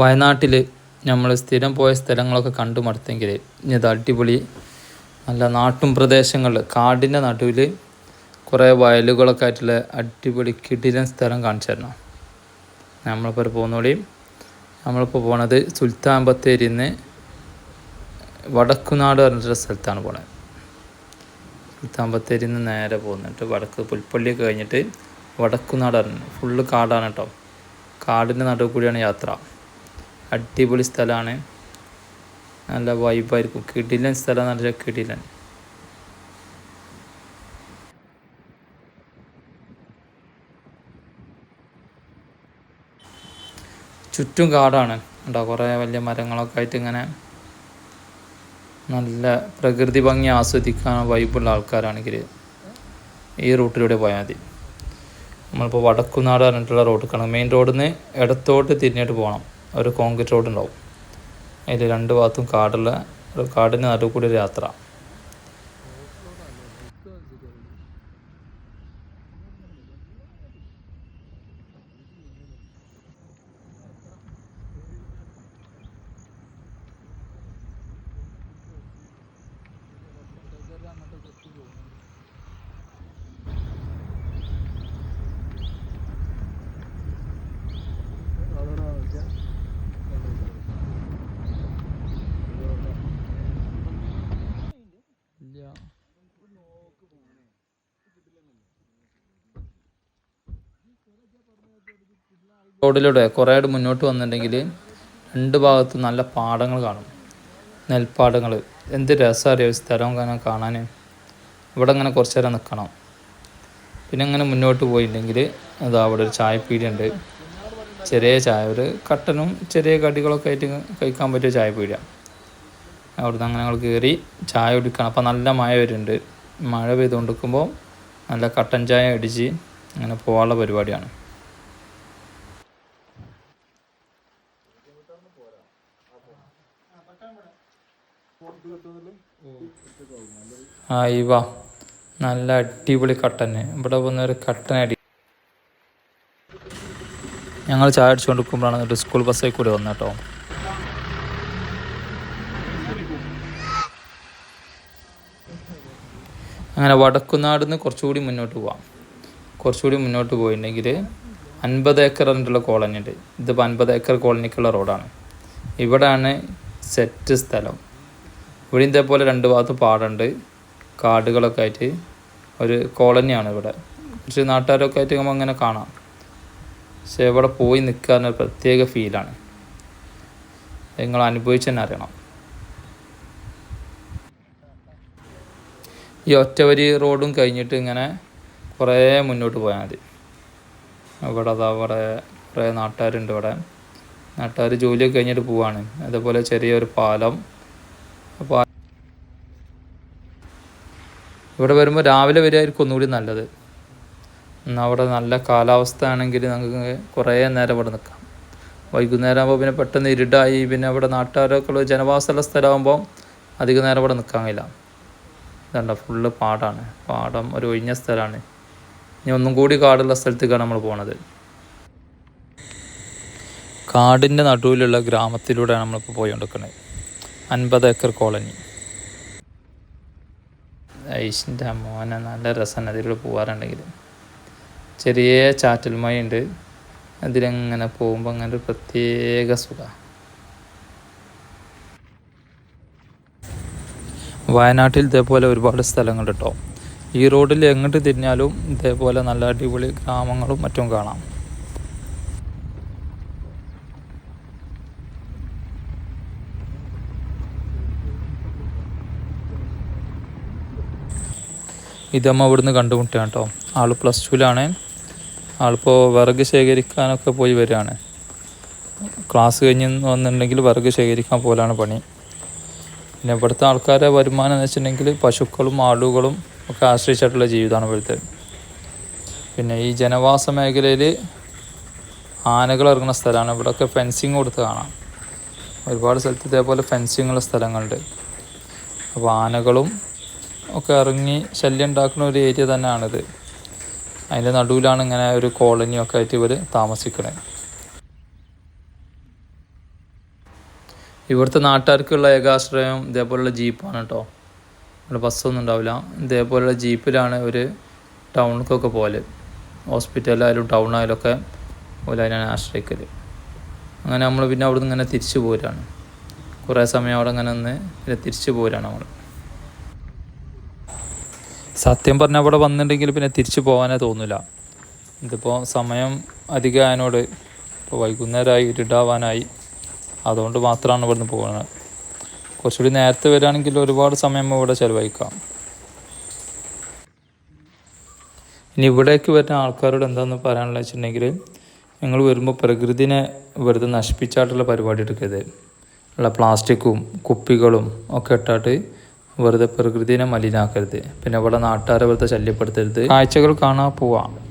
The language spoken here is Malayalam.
വയനാട്ടിൽ നമ്മൾ സ്ഥിരം പോയ സ്ഥലങ്ങളൊക്കെ കണ്ടു മടുത്തെങ്കിൽ ഇത് അടിപൊളി നല്ല നാട്ടും പ്രദേശങ്ങളിൽ കാടിന്റെ നടുവിൽ കുറേ വയലുകളൊക്കെ ആയിട്ടുള്ള അടിപൊളി കിടിലൻ സ്ഥലം കാണിച്ചു തരണം. നമ്മളിപ്പോൾ പോകുന്നോളിയും നമ്മളിപ്പോൾ പോണത് സുൽത്താൻ ബത്തേരിയിൽ നിന്ന് വടക്കുനാട് പറഞ്ഞിട്ടൊരു സ്ഥലത്താണ് പോണത്. സുൽത്താൻ ബത്തേരിയിൽ നിന്ന് നേരെ പോകുന്നിട്ട് വടക്ക് പുൽപ്പള്ളിയൊക്കെ കഴിഞ്ഞിട്ട് വടക്കുനാട് പറഞ്ഞു ഫുള്ള് കാടാണ് കേട്ടോ. കാടിന്റെ നടുവ് കൂടിയാണ് യാത്ര. അടിപൊളി സ്ഥലമാണ് നല്ല വൈബായിരിക്കും കിടിലൻ സ്ഥലം നല്ല കിടിലൻ. ചുറ്റും കാടാണ്. ഉണ്ടോ കുറേ വലിയ മരങ്ങളൊക്കെ ആയിട്ട് ഇങ്ങനെ നല്ല പ്രകൃതി ഭംഗി ആസ്വദിക്കാൻ വൈബുള്ള ആൾക്കാരാണെങ്കിൽ ഈ റൂട്ടിലൂടെ പോയാൽ മതി. നമ്മളിപ്പോൾ വടക്കുനാട് പറഞ്ഞിട്ടുള്ള റോഡ് കാണാം മെയിൻ റോഡിൽ നിന്ന് ഇടത്തോട്ട് തിരിഞ്ഞിട്ട് പോകണം ഒരു കോൺക്രീറ്റ് റോഡ് ഉണ്ടാവും. അതിൽ രണ്ട് ഭാഗത്തും കാടുള്ള കാടിന് നടുവിൽ കൂടി ഒരു യാത്ര. റോഡിലൂടെ കുറേ മുന്നോട്ട് വന്നിട്ടുണ്ടെങ്കിൽ രണ്ട് ഭാഗത്ത് നല്ല പാടങ്ങൾ കാണും. നെൽപ്പാടങ്ങൾ എന്ത് രസമറിയോ സ്ഥലം കാണാൻ കാണാൻ ഇവിടെ ഇങ്ങനെ കുറച്ച് നേരം നിൽക്കണം പിന്നെ അങ്ങനെ മുന്നോട്ട് പോയിട്ടുണ്ടെങ്കിൽ അതാ അവിടെ ഒരു ചായപ്പീടിയുണ്ട്. ചെറിയ ചായ ഒരു കട്ടനും ചെറിയ കടികളൊക്കെ ആയിട്ട് കഴിക്കാൻ പറ്റിയ ചായപ്പീടിയ. അവിടുന്ന് അങ്ങനെ ഞങ്ങൾ കയറി ചായ കുടിക്കണം. അപ്പോൾ നല്ല മഴ വരുന്നുണ്ട്. മഴ പെയ്തുകൊണ്ടിരിക്കുമ്പോൾ നല്ല കട്ടൻ ചായ അടിച്ച് അങ്ങനെ പോകാനുള്ള പരിപാടിയാണ്. ആ ഇവ നല്ല അടിപൊളി കട്ടന്. ഇവിടെ വന്ന ഒരു കട്ടൻ അടി ഞങ്ങൾ ചായ അടിച്ചുകൊണ്ട് നിൽക്കുമ്പോഴാണ് എന്നിട്ട് സ്കൂൾ ബസ്സിൽ കൂടി വന്നത് കേട്ടോ. അങ്ങനെ വടക്കുനാട് നിന്ന് കുറച്ചുകൂടി മുന്നോട്ട് പോവാം. കുറച്ചുകൂടി മുന്നോട്ട് പോയിട്ടുണ്ടെങ്കിൽ അൻപത് ഏക്കർ എന്നുള്ള കോളനി ഉണ്ട് ഇതിപ്പോൾ അൻപത് ഏക്കർ കോളനിക്കുള്ള റോഡാണ് ഇവിടെയാണ് സെറ്റ് സ്ഥലം. ഇവിടെ ഇതേപോലെ രണ്ട് ഭാഗത്ത് പാടുണ്ട്. കാടുകളൊക്കെ ആയിട്ട് ഒരു കോളനിയാണ് ഇവിടെ. കുറച്ച് നാട്ടുകാരൊക്കെ ആയിട്ട് നമ്മൾ അങ്ങനെ കാണാം. പക്ഷെ ഇവിടെ പോയി നിൽക്കാൻ ഒരു പ്രത്യേക ഫീലാണ്. നിങ്ങൾ അനുഭവിച്ച് തന്നെ അറിയണം. ഈ ഒറ്റവരി റോഡും കഴിഞ്ഞിട്ട് ഇങ്ങനെ കുറേ മുന്നോട്ട് പോയാൽ മതി. ഇവിടെ അതാ അവിടെ കുറേ നാട്ടുകാരുണ്ട് ഇവിടെ. നാട്ടുകാർ ജോലിയൊക്കെ കഴിഞ്ഞിട്ട് പോവാണ്. അതേപോലെ ചെറിയൊരു പാലം. അപ്പോൾ ഇവിടെ വരുമ്പോൾ രാവിലെ വരികയായിരിക്കും ഒന്നുകൂടി നല്ലത്. അവിടെ നല്ല കാലാവസ്ഥ ആണെങ്കിൽ നമുക്ക് കുറേ നേരം ഇവിടെ നിൽക്കാം. വൈകുന്നേരം ആകുമ്പോൾ പിന്നെ പെട്ടെന്ന് ഇരുടായി പിന്നെ അവിടെ നാട്ടുകാരൊക്കെ ഉള്ള ജനവാസമുള്ള സ്ഥലമാകുമ്പോൾ അധികം നേരം ഇവിടെ നിൽക്കാൻ കഴിയില്ല ഇതണ്ട ഫുള്ള് പാടാണ്. പാടം ഒരു ഒഴിഞ്ഞ സ്ഥലമാണ്. ഇനി ഒന്നും കൂടി കാടുള്ള സ്ഥലത്തേക്കാണ് നമ്മൾ പോണത്. കാടിന്റെ നടുവിലുള്ള ഗ്രാമത്തിലൂടെയാണ് നമ്മളിപ്പോൾ പോയിക്കൊണ്ടിരിക്കുന്നത് അൻപത് ഏക്കർ കോളനി. ഐഷിന്റെ മോനെ നല്ല രസമാണ് അതിലൂടെ പോകാറുണ്ടെങ്കിൽ ചെറിയ ചാറ്റൽ ഉണ്ട് അതിലങ്ങനെ പോകുമ്പോൾ അങ്ങനെ ഒരു പ്രത്യേക സുഖമാണ് വയനാട്ടിൽ ഇതേപോലെ ഒരുപാട് സ്ഥലങ്ങൾ കേട്ടോ ഈ റോഡിൽ എങ്ങോട്ട് തിരിഞ്ഞാലും ഇതേപോലെ നല്ല അടിപൊളി ഗ്രാമങ്ങളും മറ്റും കാണാം. ഇതമ്മ ഇവിടുന്ന് കണ്ടുമുട്ടുകയാണ് കേട്ടോ. ആൾ പ്ലസ് ടുവിലാണ് ആളിപ്പോൾ വിറക് ശേഖരിക്കാനൊക്കെ പോയി വരികയാണ്. ക്ലാസ് കഴിഞ്ഞ് വന്നിട്ടുണ്ടെങ്കിൽ വിറക് ശേഖരിക്കാൻ പോലാണ് പണി. പിന്നെ ഇവിടുത്തെ ആൾക്കാരെ വരുമാനം എന്ന് വെച്ചിട്ടുണ്ടെങ്കിൽ പശുക്കളും ആടുകളും ഒക്കെ ആശ്രയിച്ചിട്ടുള്ള ജീവിതമാണ് ഇവിടുത്തെ. പിന്നെ ഈ ജനവാസ മേഖലയിൽ ആനകൾ ഇറങ്ങുന്ന സ്ഥലമാണ്. ഇവിടെയൊക്കെ ഫെൻസിങ് കൊടുത്ത് കാണാം. ഒരുപാട് സ്ഥലത്ത് ഇതേപോലെ ഫെൻസിങ് ഉള്ള സ്ഥലങ്ങളുണ്ട്. അപ്പോൾ ആനകളും ഒക്കെ ഇറങ്ങി ശല്യം ഉണ്ടാക്കുന്ന ഒരു ഏരിയ തന്നെയാണിത്. അതിന്റെ നടുവിലാണ് ഇങ്ങനെ ഒരു കോളനിയൊക്കെ ആയിട്ട് ഇവർ താമസിക്കുന്നത് ഇവിടുത്തെ നാട്ടുകാർക്കുള്ള ഏകാശ്രയം ഇതേപോലുള്ള ജീപ്പാണ് കേട്ടോ. ഇവിടെ ബസ്സൊന്നും ഉണ്ടാവില്ല. ഇതേപോലുള്ള ജീപ്പിലാണ് ഒരു ടൗണിലേക്കൊക്കെ പോലെ ഹോസ്പിറ്റലായാലും ടൗൺ ആയാലും ഒക്കെ പോലെ അതിനാണ് ആശ്രയിക്കൽ അങ്ങനെ നമ്മൾ പിന്നെ അവിടെ നിന്ന് ഇങ്ങനെ തിരിച്ചു പോരാണ്. കുറേ സമയം അവിടെ ഇങ്ങനെ നിന്ന് പിന്നെ തിരിച്ചു പോരാണ് നമ്മൾ സത്യം പറഞ്ഞാൽ അവിടെ വന്നിട്ടുണ്ടെങ്കിൽ പിന്നെ തിരിച്ചു പോകാനേ തോന്നില്ല ഇതിപ്പോൾ സമയം അധികം ആയതിനോട് ഇപ്പോൾ വൈകുന്നേരമായി ഇരുട്ടാവാനായി. അതുകൊണ്ട് മാത്രമാണ് ഇവിടുന്ന് പോകുന്നത് കുറച്ചുകൂടി നേരത്തെ വരികയാണെങ്കിൽ ഒരുപാട് സമയം ഇവിടെ ചിലവഴിക്കാം. ഇനി ഇവിടേക്ക് വരുന്ന ആൾക്കാരോട് എന്താണെന്ന് പറയാനുള്ള വെച്ചിട്ടുണ്ടെങ്കിൽ ഞങ്ങൾ വരുമ്പോൾ പ്രകൃതിനെ വെറുതെ നശിപ്പിച്ചായിട്ടുള്ള പരിപാടി എടുക്കരുത് ഉള്ള പ്ലാസ്റ്റിക്കും കുപ്പികളും ഒക്കെ ഇട്ടാട്ട് വെറുതെ പ്രകൃതിനെ മലിനാക്കരുത്. പിന്നെ ഇവിടെ നാട്ടുകാരെ വെറുതെ ശല്യപ്പെടുത്തരുത്. കാഴ്ചകൾ കാണാൻ പോവാം.